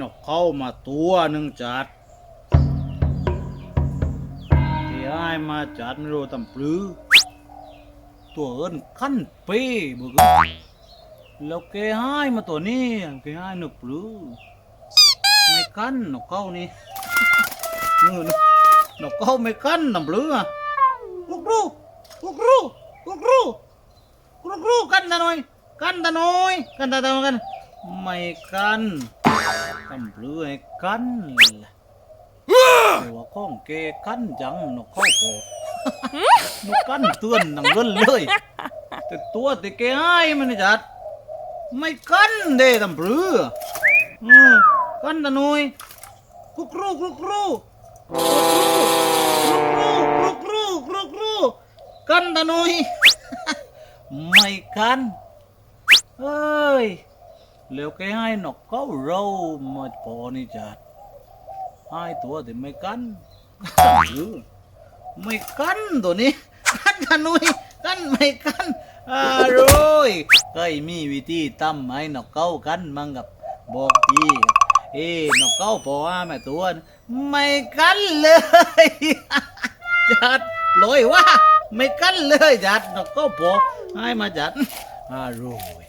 นกเข้ามาตัวหนึ่งจัดที่ให้มาจัดไม่รู้ตำปลือ ตัวเอินขั้นเป้บึกแล้วแกให้มาตัวนี้แกให้นกปลือไม่ขั้นนกเข้านี่นกนกเข้าไม่ขั้นตำปลืออะกุกรูกุกรูกุกรูกุกรูกันตาหน่อย กันตาหน่อย กันตาตากันไม่กัน ตำปลือให้กันล่ะตัวข้องเกกันจังนกข้าโปนกกันเตือนนังเงินเลย แต่ตัวแต่แกให้มันนี่จัด ไม่กันเด้ตำปรืออืมกันตะนุยกรุกรูกรุกรูกรุกรูกรุกรูกรุกรูกันตะนุยไม่กันเอ้ย แล้วแกให้นกเขาเรามาพอนี่จัดให้ตัวแต่ไม่กันไม่กันตัวนี้กันกันนุ้ยกันไม่กันอร่อยเคยมีวิธีทำให้นกเก้ากันมั่งกับบอกพี่เอ้นกเก้าพอว่าแม่ตัวไม่กันเลยจัดปล่อยว่า ไม่กันเลยจัดนกเก้าพอให้มาจัดอร่อย